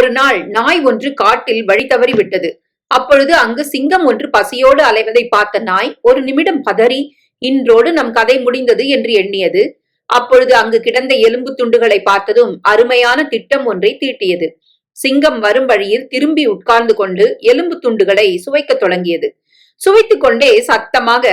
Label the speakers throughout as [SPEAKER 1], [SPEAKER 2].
[SPEAKER 1] ஒரு நாள் நாய் ஒன்று காட்டில் வழி தவறி விட்டது. அப்பொழுது அங்கு சிங்கம் ஒன்று பசியோடு அலைவதை பார்த்த நாய் ஒரு நிமிடம் பதறி இன்றோடு நம் கதை முடிந்தது என்று எண்ணியது. அப்பொழுது அங்கு கிடந்த எலும்பு துண்டுகளை பார்த்ததும் அருமையான திட்டம் ஒன்றை தீட்டியது. சிங்கம் வரும் வழியில் திரும்பி உட்கார்ந்து கொண்டு எலும்பு துண்டுகளை சுவைக்கத் தொடங்கியது. சுவைத்துக் கொண்டே சத்தமாக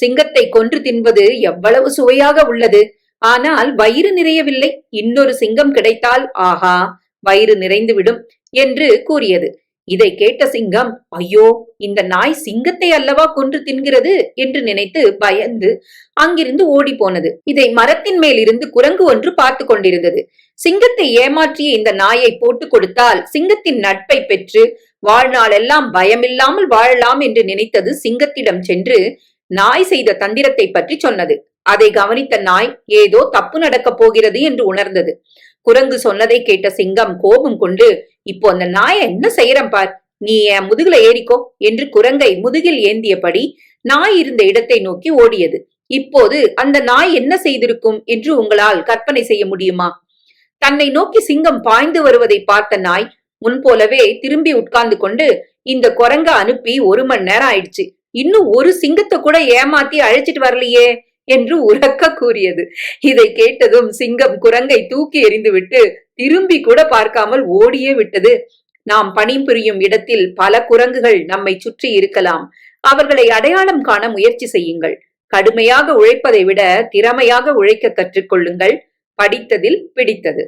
[SPEAKER 1] சிங்கத்தை கொன்று தின்பது எவ்வளவு சுவையாக உள்ளது. ஆனால் வயிறு நிறையவில்லை. இன்னொரு சிங்கம் கிடைத்தால் ஆஹா வயிறு நிறைந்துவிடும் என்று கூறியது. இதை கேட்ட சிங்கம் ஐயோ இந்த நாய் சிங்கத்தை அல்லவா கொன்று தின்கிறது? என்று நினைத்து பயந்து அங்கிருந்து ஓடி போனது. இதை மரத்தின் மேல் இருந்து குரங்கு ஒன்று பார்த்து கொண்டிருந்தது. சிங்கத்தை ஏமாற்றிய இந்த நாயை போட்டு கொடுத்தால் சிங்கத்தின் நட்பை பெற்று வாழ்நாளெல்லாம் பயமில்லாமல் வாழலாம் என்று நினைத்தது சிங்கத்திடம் சென்று நாய் செய்த தந்திரத்தை பற்றி சொன்னது. அதை கவனித்த நாய் ஏதோ தப்பு நடக்கப் போகிறது என்று உணர்ந்தது. குரங்கு சொன்னதை கேட்ட சிங்கம் கோபம் கொண்டு இப்போ அந்த நாய என்ன செய்யறேன் பார்? நீ என் முதுகுல ஏறிக்கோ என்று குரங்கை முதுகில் ஏந்தியபடி நாய் இருந்த இடத்தை நோக்கி ஓடியது. இப்போது அந்த நாய் என்ன செய்திருக்கும் என்று உங்களால் கற்பனை செய்ய முடியுமா? தன்னை நோக்கி சிங்கம் பாய்ந்து வருவதை பார்த்த நாய் முன்போலவே திரும்பி உட்கார்ந்து கொண்டு இந்த குரங்க அனுப்பி ஒரு மணி நேரம் ஆயிடுச்சு. இன்னும் ஒரு சிங்கத்தை கூட ஏமாத்தி அழைச்சிட்டு வரலையே. என்று உறக்க கூறியது. இதை கேட்டதும் சிங்கம் குரங்கை தூக்கி எறிந்துவிட்டு திரும்பி கூட பார்க்காமல் ஓடியே விட்டது. நாம் பணிபுரியும் இடத்தில் பல குரங்குகள் நம்மை சுற்றி இருக்கலாம். அவர்களை அடையாளம் காண முயற்சி செய்யுங்கள். கடுமையாக உழைப்பதை விட திறமையாக உழைக்க கற்றுக்கொள்ளுங்கள். படித்ததில் பிடித்தது.